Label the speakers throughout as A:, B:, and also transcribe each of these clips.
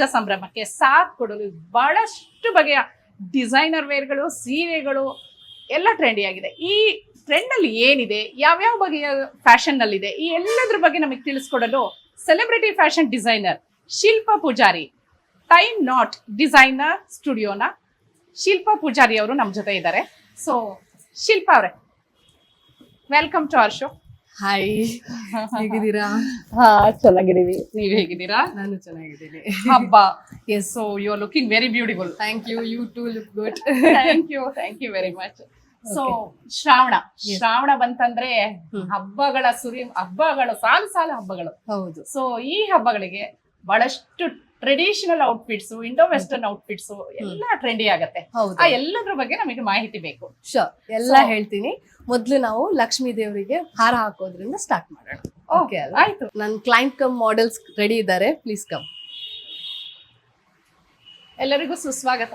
A: ಶ್ರಾವಣದ ಸಂಭ್ರಮಕ್ಕೆ ಸಾಥ್ ಕೊಡಲು ಬಹಳಷ್ಟು ಬಗೆಯ ಡಿಸೈನರ್ ವೇರ್ಗಳು, ಸೀರೆಗಳು ಎಲ್ಲ ಟ್ರೆಂಡಿ ಆಗಿದೆ. ಈ ಟ್ರೆಂಡ್ನಲ್ಲಿ ಏನಿದೆ, ಯಾವ್ಯಾವ ಬಗೆಯ ಫ್ಯಾಷನ್ನಲ್ಲಿದೆ, ಈ ಎಲ್ಲದ್ರ ಬಗ್ಗೆ ನಮಗೆ ತಿಳಿಸ್ಕೊಡಲು celebrity fashion designer Shilpa Pujari Time Knot Designer ಸ್ಟುಡಿಯೋನ Shilpa Poojary ಅವರು ನಮ್ಮ ಜೊತೆ ಇದ್ದಾರೆ. ಸೊ ಶಿಲ್ಪ ಅವರೇ welcome to our show
B: hi ಹೇಗಿದ್ದೀರಾ?
A: ಹಾ ಚೆನ್ನಾಗಿದ್ದೀವಿ. ನೀವು ಹೇಗಿದ್ದೀರಾ?
B: ನಾನು ಚೆನ್ನಾಗಿದ್ದೀನಿ.
A: ಹಬ್ಬ. Yes so you are looking very beautiful
B: thank you you too look good
A: thank you thank you very much so Shravana Shravana ಬಂತಂದ್ರೆ ಹಬ್ಬಗಳ ಸುರಿ ಹಬ್ಬಗಳು ಸಾಲು ಸಾಲು ಹಬ್ಬಗಳು.
B: ಹೌದು.
A: ಸೊ ಈ ಹಬ್ಬಗಳಿಗೆ ಬಹಳಷ್ಟು traditional outfits Indo western outfits ಎಲ್ಲ ಟ್ರೆಂಡಿ ಆಗತ್ತೆ.
B: ಹೌದು.
A: ಆ ಎಲ್ಲದ್ರ ಬಗ್ಗೆ ನಮಗೆ ಮಾಹಿತಿ ಬೇಕು.
B: ಶೋರ್ ಎಲ್ಲ ಹೇಳ್ತೀನಿ. ಮೊದ್ಲು ನಾವು ಲಕ್ಷ್ಮೀ ದೇವರಿಗೆ ಹಾರ ಹಾಕೋದ್ರಿಂದ ಸ್ಟಾರ್ಟ್ ಮಾಡೋಣ. ಓಕೆ
A: ಆಯ್ತು.
B: ನನ್ನ ಕ್ಲೈಂಟ್ ಕಮ್ ಮಾಡೆಲ್ಸ್ ರೆಡಿ ಇದ್ದಾರೆ. ಪ್ಲೀಸ್ ಕಮ್
A: ಎಲ್ಲರಿಗೂ ಸುಸ್ವಾಗತ.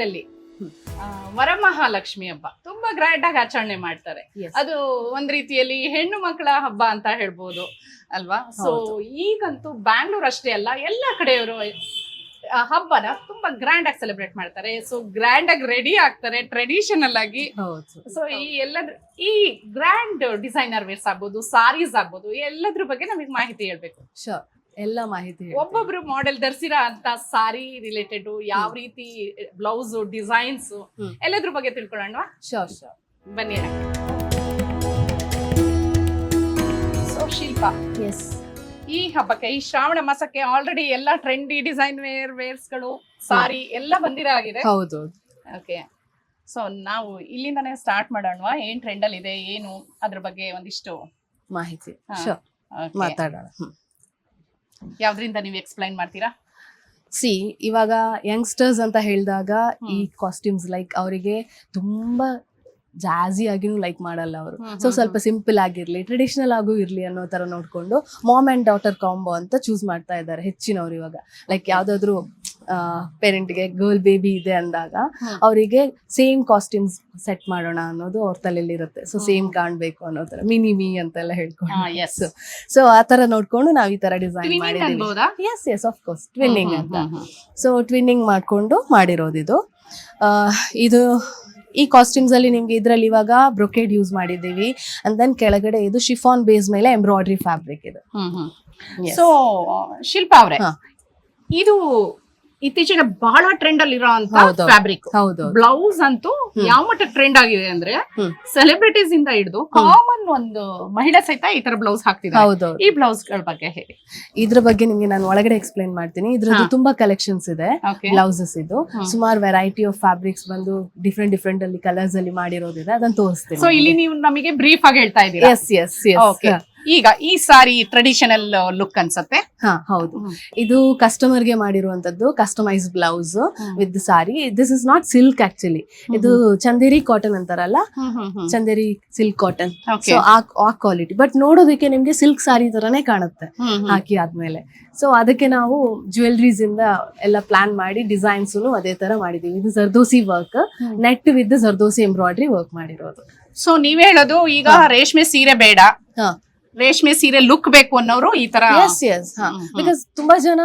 A: ಶ್ರಾವಣದಲ್ಲಿ ಆ, ವರಮಹಾಲಕ್ಷ್ಮಿ ಹಬ್ಬ ತುಂಬಾ ಗ್ರ್ಯಾಂಡ್ ಆಗಿ ಆಚರಣೆ ಮಾಡ್ತಾರೆ. ಅದು ಒಂದ್ ರೀತಿಯಲ್ಲಿ ಹೆಣ್ಣು ಮಕ್ಕಳ ಹಬ್ಬ ಅಂತ ಹೇಳ್ಬೋದು ಅಲ್ವಾ? ಸೊ ಈಗಂತೂ ಬ್ಯಾಂಗ್ಳೂರ್ ಅಷ್ಟೇ ಅಲ್ಲ ಎಲ್ಲ ಕಡೆಯವರು ಹಬ್ಬನ ತುಂಬಾ ಗ್ರ್ಯಾಂಡ್ ಆಗಿ ಸೆಲೆಬ್ರೇಟ್ ಮಾಡ್ತಾರೆ. ಸೊ ಗ್ರ್ಯಾಂಡ್ ಆಗಿ ರೆಡಿ ಆಗ್ತಾರೆ ಟ್ರೆಡಿಷನಲ್ ಆಗಿ. ಸೊ ಈ ಎಲ್ಲದ್ರ ಈ ಗ್ರ್ಯಾಂಡ್ ಡಿಸೈನರ್ ವೇರ್ಸ್ ಆಗ್ಬೋದು ಸಾರೀಸ್ ಆಗ್ಬೋದು ಎಲ್ಲದ್ರ ಬಗ್ಗೆ ನಮಗೆ ಮಾಹಿತಿ ಹೇಳ್ಬೇಕು.
B: ಶೋರ್ ಎಲ್ಲ ಮಾಹಿತಿ.
A: ಒಬ್ಬೊಬ್ರು ಮಾಡೆಲ್ ಧರಿಸಿರೋ ಅಂತ ಸಾರಿ ರಿಲೇಟೆಡ್ ಯಾವ ರೀತಿ ಬ್ಲೌಸ್ ಡಿಸೈನ್ಸ್. ಎಲ್ಲದ್ರ ಬಗ್ಗೆ ತಿಳ್ಕೊಳ್ಳೋಣ
B: ಶೋರ್ ಶೋರ್
A: ಬನ್ನಿ ಸೊ ಶಿಲ್ಪ.
B: ಎಸ್
A: ಈ ಹಬ್ಬಕ್ಕೆ ಈ ಶ್ರಾವಣ ಮಾಸಕ್ಕೆ ಆಲ್ರೆಡಿ ಎಲ್ಲ ಟ್ರೆಂಡಿ ಡಿಸೈನ್ ವೇರ್ ವೇರ್ಸ್ಗಳು ಸಾರಿ ಎಲ್ಲ ಬಂದಿರೋ ಆಗಿದೆ
B: ಹೌದು
A: ಓಕೆ ಸೊ ನಾವು ಇಲ್ಲಿಂದಾನೇ ಸ್ಟಾರ್ಟ್ ಮಾಡೋಣ ಏನ್ ಟ್ರೆಂಡ್ ಅಲ್ಲಿ ಇದೆ? ಏನು? ಅದ್ರ ಬಗ್ಗೆ ಒಂದಿಷ್ಟು
B: ಮಾಹಿತಿ. ಮಾತಾಡೋಣ.
A: ಯಾವ್ದ್ರಿಂದ ನೀವು ಎಕ್ಸ್ಪ್ಲೈನ್ ಮಾಡ್ತೀರಾ?
B: ಸಿ ಇವಾಗ ಯಂಗ್ಸ್ಟರ್ಸ್ ಅಂತ ಹೇಳಿದಾಗ ಈ ಕಾಸ್ಟ್ಯೂಮ್ಸ್ ಲೈಕ್ ಅವರಿಗೆ ತುಂಬಾ ಜಾಜಿ ಆಗಿನೂ ಲೈಕ್ ಮಾಡಲ್ಲ ಅವರು. ಸೊ ಸ್ವಲ್ಪ ಸಿಂಪಲ್ ಆಗಿರ್ಲಿ ಟ್ರೆಡಿಷನಲ್ ಆಗು ಇರ್ಲಿ ಅನ್ನೋ ತರ ನೋಡ್ಕೊಂಡು ಮಾಮ್ ಅಂಡ್ ಡಾಟರ್ ಕಾಂಬೋ ಅಂತ ಚೂಸ್ ಮಾಡ್ತಾ ಇದ್ದಾರೆ ಹೆಚ್ಚಿನವ್ರು ಇವಾಗ. ಲೈಕ್ ಯಾವ್ದಾದ್ರು ಪೇರೆಂಟ್ಗೆ ಗರ್ಲ್ ಬೇಬಿ ಇದೆ ಅಂದಾಗ. ಅವರಿಗೆ ಸೇಮ್ ಕಾಸ್ಟ್ಯೂಮ್ಸ್ ಸೆಟ್ ಮಾಡೋಣ ಅನ್ನೋದು ಅವ್ರ ತಲೆಯಲ್ಲಿ ಇರುತ್ತೆ ಸೊ ಸೇಮ್. ಕಾಣ್ಬೇಕು ಅನ್ನೋ ತರ ಮಿನಿ ಮೀ ಅಂತೆಲ್ಲ ಹೇಳ್ಕೊಂಡು. ಸೊ ಆ ತರ ನೋಡ್ಕೊಂಡು ನಾವ್ ಈ ತರ ಡಿಸೈನ್
A: ಮಾಡಿದ್ದೀವಿ
B: yes yes of course twinning ಅಂತ. ಸೊ ಟ್ವಿನ್ನಿಂಗ್ ಮಾಡಿಕೊಂಡು ಮಾಡಿರೋದಿದು ಆ, ಇದು ಈ ಕಾಸ್ಟ್ಯೂಮ್ಸ್ ಅಲ್ಲಿ ನಿಮ್ಗೆ ಇದ್ರಲ್ಲಿ ಇವಾಗ ಬ್ರೊಕೇಡ್ ಯೂಸ್ ಮಾಡಿದ್ದೀವಿ. ಅಂಡ್ ದೆನ್ ಕೆಳಗಡೆ ಇದು ಶಿಫಾನ್ ಬೇಸ್ ಮೇಲೆ ಎಂಬ್ರಾಯ್ಡ್ರಿ ಫ್ಯಾಬ್ರಿಕ್ ಇದು.
A: ಸೊ ಶಿಲ್ಪ ಅವ್ರೆ ಇದು ಇತ್ತೀಚೆಗೆ ಬಹಳ ಟ್ರೆಂಡ್ ಅಲ್ಲಿ ಇರೋ ಅಂತ. ಫ್ಯಾಬ್ರಿಕ್ ಬ್ಲೌಸ್ ಅಂತೂ. ಯಾವ ಮಟ್ಟ ಟ್ರೆಂಡ್ ಆಗಿದೆ ಅಂದ್ರೆ ಸೆಲೆಬ್ರಿಟೀಸ್ ಇಂದ ಹಿಡಿದು ಕಾಮನ್ ಒಂದು ಮಹಿಳೆ ಸಹಿತ ಈ ತರ ಬ್ಲೌಸ್ ಹಾಕ್ತಿದ್ದಾರೆ. ಈ ಬ್ಲೌಸ್ಗಳ ಬಗ್ಗೆ ಹೇಳಿ.
B: ಇದ್ರ ಬಗ್ಗೆ ನಿಮ್ಗೆ ನಾನು ಒಳಗಡೆ ಎಕ್ಸ್ಪ್ಲೈನ್ ಮಾಡ್ತೀನಿ. ಇದ್ರದ್ದು ತುಂಬಾ ಕಲೆಕ್ಷನ್ಸ್ ಇದೆ ಬ್ಲೌಸಸ್ ಇದು. ಸುಮಾರು ವೆರೈಟಿ ಆಫ್ ಫ್ಯಾಬ್ರಿಕ್ಸ್ ಬಂದು ಡಿಫ್ರೆಂಟ್ ಡಿಫ್ರೆಂಟ್ ಅಲ್ಲಿ ಕಲರ್ಸ್ ಅಲ್ಲಿ ಮಾಡಿರೋದಿದೆ. ಅದನ್ನ ತೋರಿಸ್ತೀನಿ
A: ಸೊ ಇಲ್ಲಿ ನೀವು ನಮಗೆ ಬ್ರೀಫ್ ಆಗಿ ಹೇಳ್ತಾ ಇದ್ದೀರಾ?
B: ಎಸ್ ಎಸ್ ಎಸ್
A: ಓಕೆ ಈಗ ಈ ಸಾರಿ ಟ್ರೆಡಿಷನಲ್ ಲುಕ್ ಅನ್ಸತ್ತೆ.
B: ಹಾ ಹೌದು. ಇದು ಕಸ್ಟಮರ್ಗೆ ಮಾಡಿರುವಂತದ್ದು customise blouse. With sari this is not silk actually ಇದು ಚಂದೇರಿ ಕಾಟನ್ ಅಂತಾರಲ್ಲ. Chanderi silk cotton. ಸೊ ಆ ಕ್ವಾಲಿಟಿ ಬಟ್ ನೋಡೋದಕ್ಕೆ ನಿಮ್ಗೆ ಸಿಲ್ಕ್ ಸಾರಿ ತರಾನೇ ಕಾಣುತ್ತೆ. ಹಾಕಿ ಆದ್ಮೇಲೆ. ಸೊ ಅದಕ್ಕೆ ನಾವು ಜ್ಯುವೆಲ್ರೀಸ್ ಇಂದ ಎಲ್ಲ ಪ್ಲಾನ್ ಮಾಡಿ ಡಿಸೈನ್ಸ್ ಅದೇ ತರ ಮಾಡಿದೀವಿ. ಇದು zardozi work. Net with zardozi embroidery work ಮಾಡಿರೋದು.
A: ಸೊ ನೀವ್ ಹೇಳೋದು ಈಗ ರೇಷ್ಮೆ ಸೀರೆ ಬೇಡ.
B: ಹಾ.
A: ರೇಷ್ಮೆ ಸೀರೆ ಲುಕ್ ಬೇಕು ಅನ್ನೋರು ಈ ತರ
B: ಎಸ್ ಎಸ್ ಹಾ. ಬಿಕಾಸ್ ತುಂಬಾ ಜನ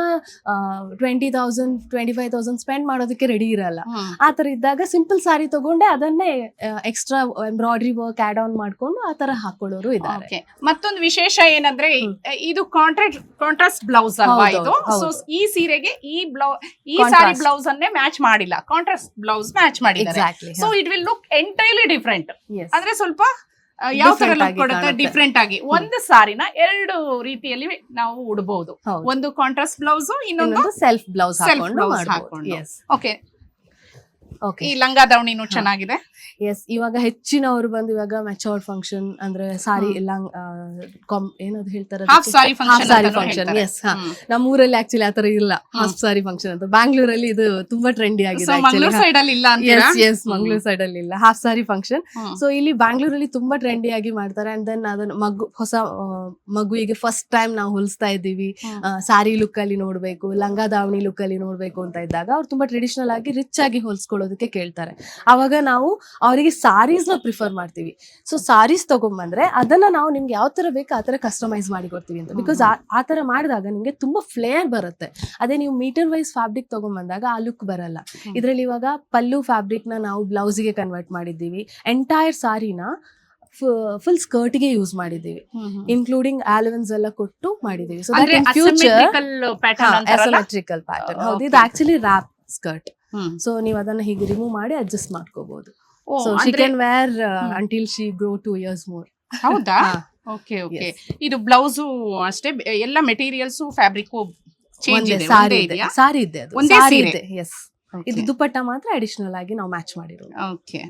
B: twenty thousand twenty five thousand spend ಮಾಡೋದಕ್ಕೆ ರೆಡಿ ಇರಲ್ಲ. ಆ ತರ ಇದ್ದಾಗ ಸಿಂಪಲ್ ಸಾರಿ ತಗೊಂಡೆ ಅದನ್ನೇ extra embroidery work add on ಮಾಡ್ಕೊಂಡು ಆ ತರ ಹಾಕೊಳ್ಳೋರು ಇದ್ದಾರೆ.
A: ಮತ್ತೊಂದು ವಿಶೇಷ ಏನಂದ್ರೆ ಇದು ಕಾಂಟ್ರಾಕ್ಟ್ ಕಾಂಟ್ರಾಸ್ಟ್ ಬ್ಲೌಸ್ ಅಲ್ವಾ ಇದು? ಸೊ ಈ ಸೀರೆಗೆ ಈ ಬ್ಲೌಸ್ ಈ ಸಾರಿ ಬ್ಲೌಸ್ ಅನ್ನೇ ಮ್ಯಾಚ್ ಮಾಡಿಲ್ಲ. ಕಾಂಟ್ರಾಸ್ಟ್ ಬ್ಲೌಸ್ ಮ್ಯಾಚ್ ಮಾಡಿದ್ದಾರೆ. So it will look entirely different ಅಂದ್ರೆ ಸ್ವಲ್ಪ ಯಾವ ತರ ಲುಕ್ ಕೊಡುತ್ತೆ? ಡಿಫ್ರೆಂಟ್ ಆಗಿ. ಒಂದು ಸಾರಿನ ಎರಡು ರೀತಿಯಲ್ಲಿ ನಾವು ಉಡಬಹುದು ಒಂದು ಕಾಂಟ್ರಾಸ್ಟ್ ಬ್ಲೌಸ್ ಇನ್ನೊಂದು
B: ಸೆಲ್ಫ್ ಬ್ಲೌಸ್ ಹಾಕೊಂಡು
A: ಓಕೆ ಈ ಲಂಗ ದಾವಣಿನೂ ಚೆನ್ನಾಗಿದೆ.
B: ಎಸ್ ಇವಾಗ ಹೆಚ್ಚಿನವರು ಬಂದು ಇವಾಗ ಮೆಚೋರ್ಡ್ ಫಂಕ್ಷನ್ ಅಂದ್ರೆ ಸಾರಿ ಲಂಗ್ ಕಾಮ್ ಏನದು ಹೇಳ್ತಾರೆ
A: half sari function
B: sari function yes ನಮ್ಮ ಊರಲ್ಲಿ ಆಕ್ಚುಲಿ ಆತರ ಇಲ್ಲ. ಹಾಫ್ ಸಾರಿ ಫಂಕ್ಷನ್ ಅಂತ. ಬ್ಯಾಂಗ್ಳೂರಲ್ಲಿ ಇದು ತುಂಬಾ ಟ್ರೆಂಡಿ ಆಗಿದೆ
A: ಮಂಗ್ಳೂರ್ ಸೈಡ್ ಅಲ್ಲಿ ಇಲ್ಲ
B: ಎಸ್ ಎಸ್ ಮಂಗಳೂರು ಸೈಡ್ ಅಲ್ಲಿ ಇಲ್ಲ. Half sari function. ಸೊ ಇಲ್ಲಿ ಬ್ಯಾಂಗ್ಳೂರಲ್ಲಿ ತುಂಬಾ ಟ್ರೆಂಡಿ ಆಗಿ ಮಾಡ್ತಾರೆ. ಅಂಡ್ ದೆನ್ ಅದನ್ನ ಮಗು ಹೊಸ ಮಗುವಿಗೆ ಫಸ್ಟ್ ಟೈಮ್ ನಾವು ಹೊಲಿಸ್ತಾ ಇದ್ದೀವಿ. ಸಾರಿ ಲುಕ್ ಅಲ್ಲಿ ನೋಡ್ಬೇಕು ಲಂಗಾ ದಾವಣಿ ಲುಕ್ ಅಲ್ಲಿ ನೋಡ್ಬೇಕು ಅಂತ ಇದ್ದಾಗ ಅವ್ರು ತುಂಬಾ ಟ್ರೆಡಿಷನಲ್ ಆಗಿ ರಿಚ್ ಆಗಿ ಹೊಲ್ಸ್ಕೊಳ್ಳೋದಕ್ಕೆ ಕೇಳ್ತಾರೆ. ಅವಾಗ ನಾವು ಅವರಿಗೆ ಸಾರೀಸ್ನ ಪ್ರಿಫರ್ ಮಾಡ್ತೀವಿ. ಸೊ ಸಾರೀಸ್ ತಗೊಂಡ್ಬಂದ್ರೆ ಅದನ್ನ ನಾವು ನಿಮ್ಗೆ ಯಾವ ತರ ಬೇಕು ಆ ತರ ಕಸ್ಟಮೈಸ್ ಮಾಡಿ ಕೊಡ್ತೀವಿ ಅಂತ. ಬಿಕಾಸ್ ಆ ತರ ಮಾಡಿದಾಗ ನಿಮ್ಗೆ ತುಂಬಾ ಫ್ಲೇರ್ ಬರುತ್ತೆ. ಅದೇ ನೀವು ಮೀಟರ್ ವೈಸ್ ಫ್ಯಾಬ್ರಿಕ್ ತಗೊಂಡ್ಬಂದಾಗ ಆ ಲುಕ್ ಬರಲ್ಲ. ಇದರಲ್ಲಿ ಇವಾಗ ಪಲ್ಲು ಫ್ಯಾಬ್ರಿಕ್ನ ನಾವು ಬ್ಲೌಸಿಗೆ ಕನ್ವರ್ಟ್ ಮಾಡಿದ್ದೀವಿ. ಎಂಟೈರ್ ಸಾರಿನ ಫುಲ್ ಸ್ಕರ್ಟ್ಗೆ ಯೂಸ್ ಮಾಡಿದ್ದೀವಿ. ಇನ್ಕ್ಲೂಡಿಂಗ್ ಆಲವೆನ್ಸ್ ಎಲ್ಲ ಕೊಟ್ಟು ಮಾಡಿದ್ದೀವಿ. ಸೊ ಫ್ಯೂಚರ್ ಅಸಿಮೆಟ್ರಿಕಲ್ ಪ್ಯಾಟರ್ನ್ ಹೌದು ಇದು ಆಕ್ಚುಲಿ ರಾಪ್ ಸ್ಕರ್ಟ್. ಸೊ ನೀವು ಅದನ್ನ ಹೀಗೆ ರಿಮೂವ್ ಮಾಡಿ ಅಡ್ಜಸ್ಟ್ ಮಾಡ್ಕೋಬಹುದು ಸೊ ಶಿ
A: ಅಂದ್ರೆ-
B: can wear. Until she grow two years more
A: ಹೌದಾ? ಓಕೆ ಓಕೆ ಇದು ಬ್ಲೌಸು ಅಷ್ಟೇ ಎಲ್ಲ ಮೆಟೀರಿಯಲ್ಸ್ ಫ್ಯಾಬ್ರಿಕ್ ಚೇಂಜ್ ಇದೆ
B: ಸಾರಿ ಇದೆ. ಸಾರಿ ಇದೆ ಅದು.
A: ಒಂದೇ
B: ಸಾರಿ? ಇದೆ ಎಸ್ ಇದು ದುಪ್ಪಟ್ಟ ಮಾತ್ರ ಅಡಿಷನಲ್ ಆಗಿ ನಾವು ಮ್ಯಾಚ್ ಮಾಡಿರೋದು.
A: ಓಕೆ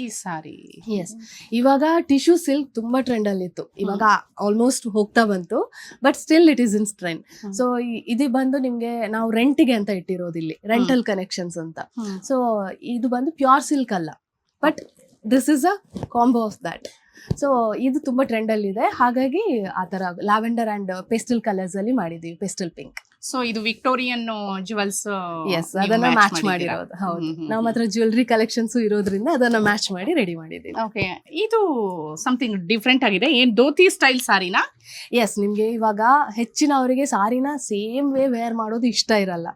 A: ಈ ಸಾರಿ.
B: ಎಸ್ ಇವಾಗ ಟಿಶ್ಯೂ ಸಿಲ್ಕ್ ತುಂಬಾ ಟ್ರೆಂಡ್ ಅಲ್ಲಿ ಇತ್ತು. ಇವಾಗ ಆಲ್ಮೋಸ್ಟ್ ಹೋಗ್ತಾ ಬಂತು but still it is in trend. So ಇದು ಬಂದು ನಿಮ್ಗೆ ನಾವು ರೆಂಟಿಗೆ ಅಂತ ಇಟ್ಟಿರೋದು ಇಲ್ಲಿ ರೆಂಟಲ್ ಕನೆಕ್ಷನ್ಸ್ ಅಂತ. ಸೊ ಇದು ಬಂದು ಪ್ಯೂರ್ ಸಿಲ್ಕ್ ಅಲ್ಲ but this is a combo of that so ಇದು ತುಂಬಾ ಟ್ರೆಂಡ್ ಅಲ್ಲಿ ಇದೆ. ಹಾಗಾಗಿ ಆ ತರ ಲ್ಯಾವೆಂಡರ್ ಅಂಡ್ ಪೆಸ್ಟಲ್ ಕಲರ್ಸ್ ಅಲ್ಲಿ ಮಾಡಿದೀವಿ ಪೆಸ್ಟಲ್ ಪಿಂಕ್
A: ಸೊ ಇದು ವಿಕ್ಟೋರಿಯನ್ ಜುವೆಲ್ಸ್
B: ಎಸ್ ಅದನ್ನ ಮ್ಯಾಚ್ ಮಾಡಿರೋದು. ಹೌದು. ನಮ್ಮ ಹತ್ರ ಜ್ಯುವೆಲ್ರಿ ಕಲೆಕ್ಷನ್ಸ್ ಇರೋದ್ರಿಂದ ಅದನ್ನ ಮ್ಯಾಚ್ ಮಾಡಿ ರೆಡಿ ಮಾಡಿದ್ದೀವಿ.
A: ಓಕೆ ಇದು ಸಮಥಿಂಗ್ ಡಿಫ್ರೆಂಟ್ ಆಗಿದೆ. ಏನ್ ಧೋತಿ ಸ್ಟೈಲ್ ಸಾರಿನಾ?
B: ಎಸ್ ನಿಮ್ಗೆ ಇವಾಗ ಹೆಚ್ಚಿನ ಅವರಿಗೆ ಸಾರಿನ ಸೇಮ್ ವೇ ವೇರ್ ಮಾಡೋದು ಇಷ್ಟ ಇರಲ್ಲ.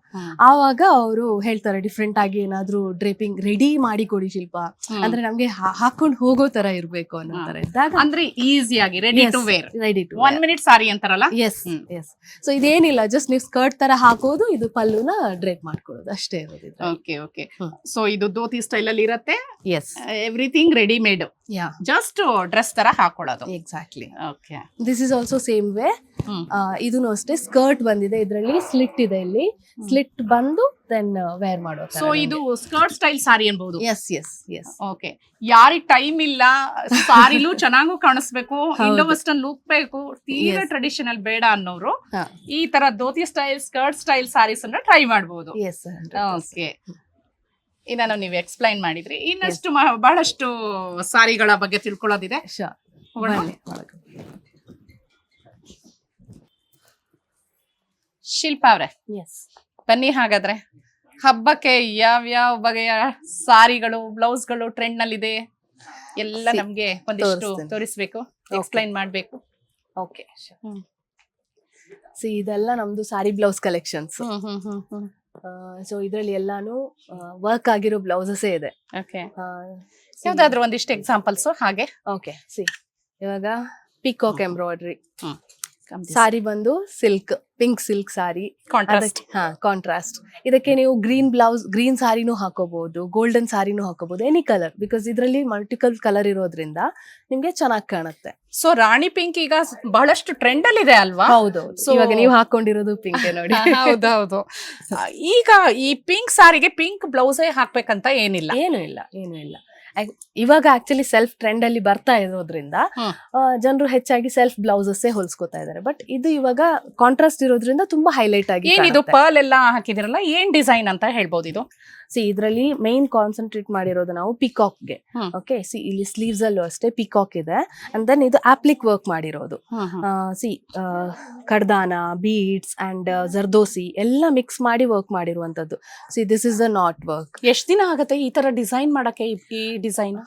B: ಆವಾಗ ಅವರು ಹೇಳ್ತಾರೆ ಡಿಫ್ರೆಂಟ್ ಆಗಿ ಏನಾದ್ರೂ ಡ್ರೇಪಿಂಗ್ ರೆಡಿ ಮಾಡಿ ಕೊಡಿ ಶಿಲ್ಪ. ಅಂದ್ರೆ ನಮ್ಗೆ ಹಾಕೊಂಡು ಹೋಗೋ ತರ ಇರ್ಬೇಕು ಅನ್ನೋ ತರ ಇದ್ದಾಗ.
A: ಅಂದ್ರೆ ಈಸಿ ಆಗಿ ready to wear
B: ready to
A: one minute sari ಅಂತಾರಲ್ಲ?
B: ಎಸ್. ಎಸ್ ಸೊ ಇದೇನಿಲ್ಲ ಜಸ್ಟ್ ನೀವು ಸ್ಕರ್ಟ್ ತರ ಹಾಕೋದು ಇದು ಪಲ್ಲುನ ಡ್ರೇಪ್ ಮಾಡ್ಕೊಳ್ಳೋದು. ಅಷ್ಟೇ ಇರೋದು
A: ಓಕೆ ಓಕೆ. ಸೊ ಇದು ಧೋತಿ ಸ್ಟೈಲ್ ಅಲ್ಲಿ ಇರುತ್ತೆ.
B: Yes
A: everything readymade
B: yeah
A: just dress ತರ ಹಾಕೊಳ್ಳೋದು.
B: Exactly
A: okay
B: this is also same way ಇದನ್ನು ಅಷ್ಟೇ ಸ್ಕರ್ಟ್ ಬಂದಿದೆ. ಇದರಲ್ಲಿ ಸ್ಲಿಟ್ ಇದೆ ಇಲ್ಲಿ. ಸ್ಲಿಟ್ ಬಂದು ದೆನ್ ವೇರ್ ಮಾಡೋ
A: ಸೊ ಇದು ಸ್ಕರ್ಟ್ ಸ್ಟೈಲ್ ಸಾರಿ ಅನ್ಬಹುದು
B: ಎಸ್ ಎಸ್ ಎಸ್
A: ಓಕೆ ಯಾರಿಗ್ ಟೈಮ್ ಇಲ್ಲ ಸಾರಿಲೂ ಚೆನ್ನಾಗೂ ಕಾಣಿಸ್ಬೇಕು. ಇಂಡೋ ವೆಸ್ಟರ್ನ್ ಲುಕ್ ಬೇಕು ತೀರಾ ಟ್ರೆಡಿಷನಲ್ ಬೇಡ ಅನ್ನೋರು ಈ ತರ dhoti style skirt style saris ಅನ್ನ ಟ್ರೈ ಮಾಡಬಹುದು
B: ಎಸ್
A: ಓಕೆ ಇದನ್ನ ನೀವು ಎಕ್ಸ್ಪ್ಲೈನ್ ಮಾಡಿದ್ರಿ? ಇನ್ನಷ್ಟು ಬಹಳಷ್ಟು ಸಾರಿಗಳ ಬಗ್ಗೆ ತಿಳ್ಕೊಳ್ಳೋದಿದೆ. ಶಿಲ್ಪಾ ಅವ್ರೆ ಬನ್ನಿ ಹಾಗಾದ್ರೆ. ಹಬ್ಬಕ್ಕೆ ಯಾವ ಬಗೆಯ ಸಾರಿಗಳು ಬ್ಲೌಸ್ಗಳು ಟ್ರೆಂಡ್ ನಲ್ಲಿದೆ ಎಲ್ಲ ನಮ್ಗೆ ಒಂದಿಷ್ಟು
B: ತೋರಿಸ್ತೀನಿ.
A: ತೋರಿಸ್ಬೇಕು ಎಕ್ಸ್ಪ್ಲೈನ್ ಮಾಡ್ಬೇಕು.
B: ಓಕೆ. ಸಿ ಇದೆಲ್ಲ ನಮ್ದು ಸಾರಿ ಬ್ಲೌಸ್ ಕಲೆಕ್ಷನ್ಸ್ ಸೊ ಇದ್ರಲ್ಲಿ ಎಲ್ಲಾನು ವರ್ಕ್ ಆಗಿರೋ ಬ್ಲೌಸಸ್ಸೇ ಇದೆ.
A: ಓಕೆ. ಯಾವ್ದಾದ್ರು ಒಂದಿಷ್ಟು ಎಕ್ಸಾಂಪಲ್ಸ್ ಹಾಗೆ.
B: Okay see. ಇವಾಗ ಪಿಕಾಕ್ ಎಂಬ್ರಾಯ್ಡ್ರಿ
A: ಹ್ಮ್.
B: ಸಾರಿ ಬಂದು silk pink silk sari.
A: Contrast
B: ಹಾ ಕಾಂಟ್ರಾಸ್ಟ್ ಇದಕ್ಕೆ ನೀವು ಗ್ರೀನ್ ಬ್ಲೌಸ್ ಗ್ರೀನ್ ಸಾರಿನೂ ಹಾಕೋಬಹುದು ಗೋಲ್ಡನ್ ಸಾರಿನೂ ಹಾಕೋಬಹುದು ಎನಿ ಕಲರ್ ಬಿಕಾಸ್ ಇದರಲ್ಲಿ ಮಲ್ಟಿಕಲ್ ಕಲರ್ ಇರೋದ್ರಿಂದ ನಿಮ್ಗೆ ಚೆನ್ನಾಗಿ ಕಾಣುತ್ತೆ.
A: ಸೊ ರಾಣಿ ಪಿಂಕ್ ಈಗ ಬಹಳಷ್ಟು ಟ್ರೆಂಡ್ ಅಲ್ಲಿ ಇದೆ ಅಲ್ವಾ?
B: ಹೌದು
A: ಸೊ
B: ಇವಾಗ ನೀವು ಹಾಕೊಂಡಿರೋದು ಪಿಂಕ್ ನೋಡಿ.
A: ಹೌದೌದು ಈಗ ಈ ಪಿಂಕ್ ಸಾರಿಗೆ ಪಿಂಕ್ ಬ್ಲೌಸೇ ಹಾಕ್ಬೇಕಂತ ಏನಿಲ್ಲ?
B: ಏನು ಇಲ್ಲ ಏನು ಇಲ್ಲ. ಇವಾಗ ಆಕ್ಚುಲಿ ಸೆಲ್ಫ್ ಟ್ರೆಂಡ್ ಅಲ್ಲಿ ಬರ್ತಾ ಇರೋದ್ರಿಂದ. ಜನರು ಹೆಚ್ಚಾಗಿ ಸೆಲ್ಫ್ ಬ್ಲೌಸಸ್ ಹೊಲ್ಸ್ಕೊತಾ ಇದಾರೆ. ಬಟ್ ಇದು ಇವಾಗ ಕಾಂಟ್ರಾಸ್ಟ್ ಇರೋದ್ರಿಂದ ತುಂಬಾ ಹೈಲೈಟ್ ಆಗಿ
A: ಏನಿದು ಪರ್ಲ್ ಎಲ್ಲ ಹಾಕಿದಿರಲ್ಲ ಏನ್ ಡಿಸೈನ್ ಅಂತ ಹೇಳ್ಬೋದು ಇದು?
B: ಸಿ ಇದರಲ್ಲಿ ಮೈನ್ ಕಾನ್ಸಂಟ್ರೇಟ್ ಮಾಡಿರೋದು ನಾವು ಪಿಕಾಕ್ಗೆ
A: ಗೆ
B: ಓಕೆ ಸಿ ಇಲ್ಲಿ ಸ್ಲೀವ್ಸ್ ಅಲ್ಲೂ ಅಷ್ಟೇ ಪಿಕಾಕ್ ಇದೆ. ಅಂಡ್ ದೆನ್ ಇದು ಆಪ್ಲಿಕ್ ವರ್ಕ್ ಮಾಡಿರೋದು. ಸಿ ಕಡ್ದಾನ ಬೀಡ್ಸ್ ಅಂಡ್ ಜರ್ದೋಸಿ ಎಲ್ಲ ಮಿಕ್ಸ್ ಮಾಡಿ ವರ್ಕ್ ಮಾಡಿರುವಂತದ್ದು see this is a knot work
A: ಎಷ್ಟು ದಿನ ಆಗುತ್ತೆ ಈ ತರ ಡಿಸೈನ್ ಮಾಡಕ್ಕೆ ಈ- ಡಿಸೈನ್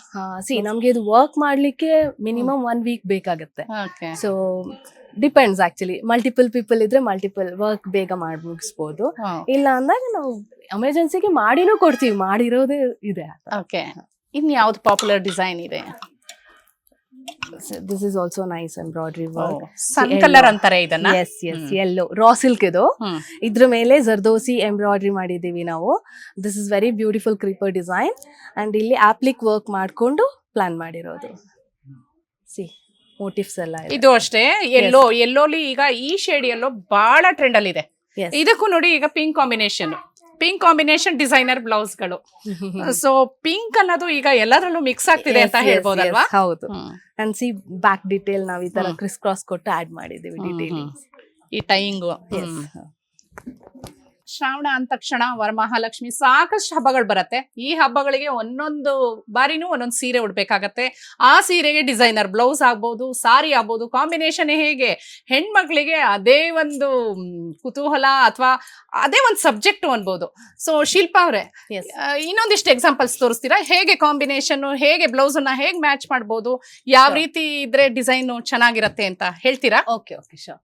B: ಸಿ ನಮ್ಗೆ ಇದು ವರ್ಕ್ ಮಾಡ್ಲಿಕ್ಕೆ ಮಿನಿಮಮ್ ಒನ್ ವೀಕ್ ಬೇಕಾಗುತ್ತೆ. So depends actually multiple people ಇದ್ರೆ ಮಲ್ಟಿಪಲ್ ವರ್ಕ್ ಬೇಗ ಮಾಡಿ ಮುಗಿಸ್ಬೋದು. ಇಲ್ಲ ಅಂದಾಗ ನಾವು ಎಮರ್ಜೆನ್ಸಿಗೆ ಮಾಡಿನೂ ಕೊಡ್ತೀವಿ. ಮಾಡಿರೋದೇ ಇದೆ
A: ಓಕೆ ಇನ್ ಯಾವ್ದು ಪಾಪ್ಯುಲರ್ ಡಿಸೈನ್ ಇದೆ?
B: This is also nice embroidery work
A: sun colour. ಅಂತಾರೆ ಇದನ್ನ?
B: Yes yes. Yellow raw silk ಇದು. ಇದ್ರ ಮೇಲೆ ಜರ್ದೋಸಿ ಎಂಬ್ರಾಯ್ಡ್ರಿ ಮಾಡಿದ್ದೀವಿ ನಾವು. This is very beautiful creeper design and ಇಲ್ಲಿ ಆಪ್ಲಿಕ್ ವರ್ಕ್ ಮಾಡ್ಕೊಂಡು ಪ್ಲಾನ್ ಮಾಡಿರೋದು. ಸಿ ಮೋಟಿವ್ಸ್ ಎಲ್ಲ ಇದೆ.
A: ಇದು ಅಷ್ಟೇ. ಎಲ್ಲೋ ಎಲ್ಲೋಲಿ ಈಗ ಈ ಶೇಡ್ ಎಲ್ಲೋ ಬಹಳ ಟ್ರೆಂಡ್ ಅಲ್ಲಿ ಇದೆ
B: Yes.
A: ಇದಕ್ಕೂ ನೋಡಿ ಈಗ pink combination. Pink combination designer ಬ್ಲೌಸ್ಗಳು. So pink ಅನ್ನೋದು ಈಗ ಎಲ್ಲದರಲ್ಲೂ ಮಿಕ್ಸ್ ಆಗ್ತಿದೆ ಅಂತ
B: yes,
A: ಹೇಳ್ಬೋದಲ್ವಾ?
B: yes, ಹೌದು.
A: ಹ್ಮ್.
B: ಅಂಡ್ ಸಿ ಬ್ಯಾಕ್ ಡೀಟೇಲ್ ನಾವು ಈ ತರ ಕ್ರಿಸ್ ಕ್ರಾಸ್ ಕೊಟ್ಟು ಆಡ್ ಮಾಡಿದೀವಿ
A: ಹ್ಮ್,
B: ಡಿಟೇಲ್
A: ಹ್ಮ್. ಈ ಟೈಯಿಂಗು ಶ್ರಾವಣ ಅಂದ ತಕ್ಷಣ ವರಮಹಾಲಕ್ಷ್ಮಿ ಸಾಕಷ್ಟು ಹಬ್ಬಗಳು ಬರುತ್ತೆ. ಈ ಹಬ್ಬಗಳಿಗೆ ಒಂದೊಂದು ಬಾರಿನೂ ಒಂದೊಂದು ಸೀರೆ ಉಡ್ಬೇಕಾಗತ್ತೆ. ಆ ಸೀರೆಗೆ ಡಿಸೈನರ್ ಬ್ಲೌಸ್ ಆಗ್ಬೋದು ಸಾರಿ ಆಗ್ಬೋದು ಕಾಂಬಿನೇಷನ್ ಹೇಗೆ? ಹೆಣ್ಮಕ್ಳಿಗೆ ಅದೇ ಒಂದು ಕುತೂಹಲ ಅಥವಾ ಅದೇ ಒಂದು ಸಬ್ಜೆಕ್ಟ್ ಅನ್ಬೋದು. ಸೊ ಶಿಲ್ಪಾ ಅವರೇ. ಇನ್ನೊಂದಿಷ್ಟು ಎಕ್ಸಾಂಪಲ್ಸ್ ತೋರಿಸ್ತೀರಾ? ಹೇಗೆ ಕಾಂಬಿನೇಷನ್ ಹೇಗೆ ಬ್ಲೌಸ್ ಅನ್ನ ಹೇಗೆ ಮ್ಯಾಚ್ ಮಾಡ್ಬೋದು? ಯಾವ ರೀತಿ ಇದ್ರೆ ಡಿಸೈನ್ ಚೆನ್ನಾಗಿರತ್ತೆ ಅಂತ ಹೇಳ್ತೀರಾ?
B: ಓಕೆ ಓಕೆ ಶೋರ್